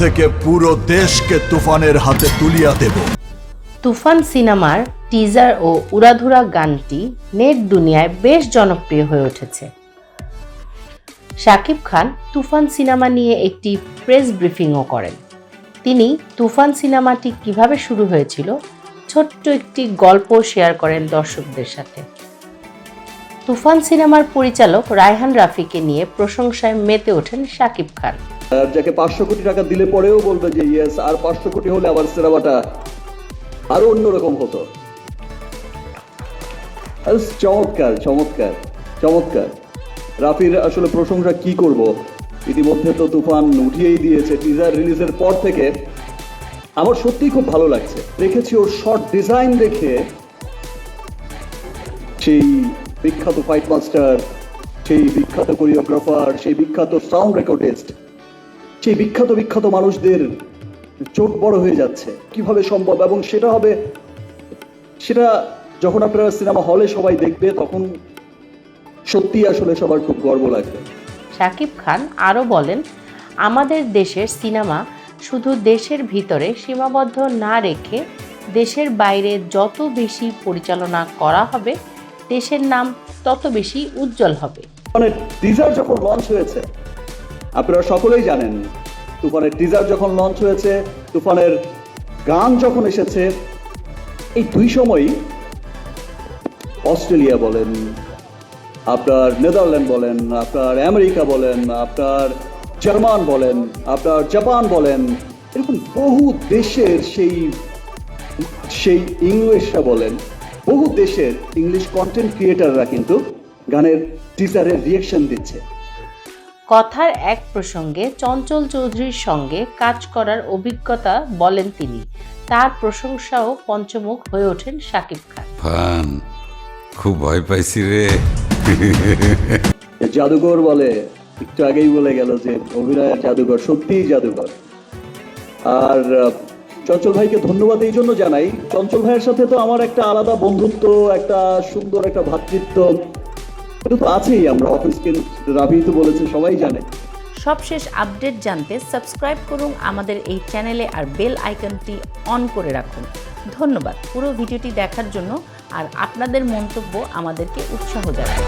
থেকে পুরো দেশকে তুফানের হাতে তুলিয়া দেব। তুফান সিনেমার টিজার ও উড়াধুরা গানটি নেট দুনিয়ায় বেশ জনপ্রিয় হয়ে উঠেছে। শাকিব খান তুফান সিনেমা নিয়ে একটি প্রেস ব্রিফিংও করেন। তিনি তুফান সিনেমাটি কীভাবে শুরু হয়েছিল, ছোট্ট একটি গল্প শেয়ার করেন দর্শকদের সাথে। তুফান সিনেমার পরিচালক রায়হান রাফিকে নিয়ে প্রশংসায় মেতে ওঠেন শাকিব খান। যাকে পাঁচশো কোটি টাকা দিলে পরেও বলবে যে ইয়েস আর পাঁচশো কোটি হলে আবার সিনেমাটা আরও অন্যরকম হতো। চমৎকার চমৎকার চমৎকার। রাফির আসলে প্রশংসা কি করব? ইতিমধ্যে তো তুফান উঠিয়েই দিয়েছে টিজার রিলিজের পর থেকে। আমার সত্যিই খুব ভালো লাগছে। দেখেছি ওর শর্ট ডিজাইন দেখে সেই বিখ্যাত ফাইট মাস্টার সেই বিখ্যাত কোরিওগ্রাফার সেই বিখ্যাত সাউন্ড রেকর্ডিস্ট সেই বিখ্যাত বিখ্যাত মানুষদের চোখ বড় হয়ে যাচ্ছে। কীভাবে সম্ভব? এবং সেটা হবে সেটা যখন আপনারা সিনেমা হলে সবাই দেখবে তখন সত্যি আসলে সবার খুব গর্ব লাগবে। শাকিব খান আরও বলেন আমাদের দেশের সিনেমা শুধু দেশের ভিতরে সীমাবদ্ধ না রেখে দেশের বাইরে যত বেশি পরিচালনা করা হবে দেশের নাম তত বেশি উজ্জ্বল হবে। মানে টিজার যখন লঞ্চ হয়েছে আপনারা সকলেই জানেন, তুফানের টিজার যখন লঞ্চ হয়েছে, তুফানের গান যখন এসেছে, এই দুই সময়ই অস্ট্রেলিয়া বলেন, আপনার নেদারল্যান্ড বলেন, আপনার আমেরিকা বলেন, আপনার জার্মান বলেন, আপনার জাপান বলেন, এরকম বহু দেশের সেই সেই ইংলিশরা বলেন, বহু দেশের ইংলিশ কন্টেন্ট ক্রিয়েটাররা কিন্তু গানের টিজারের রিয়েকশন দিচ্ছে। কথার এক প্রসঙ্গে চঞ্চল চৌধুরীর সঙ্গে কাজ করার অভিজ্ঞতা বলেন তিনি। তার প্রশংসাও পঞ্চমুখ হয়ে ওঠেন শাকিব খান। ফান খুব ভয় পাইছি রে। জাদুঘর বলে একটু আগেই বলে গেল যে অভিনয়ের জাদুঘর সত্যিই জাদুঘর। আর চঞ্চল ভাইকে ধন্যবাদ এই জন্য জানাই। চঞ্চল ভাইয়ের সাথে তো আমার একটা আলাদা বন্ধুত্ব একটা সুন্দর একটা ভ্রাতৃত্ব তো আছেই আমরা রাবি তো বলেছে, সবাই জানে। সবশেষ আপডেট জানতে সাবস্ক্রাইব করুন আমাদের এই চ্যানেলে আর বেল আইকনটি অন করে রাখুন। ধন্যবাদ পুরো ভিডিওটি দেখার জন্য আর আপনাদের মন্তব্য আমাদেরকে উৎসাহ জানায়।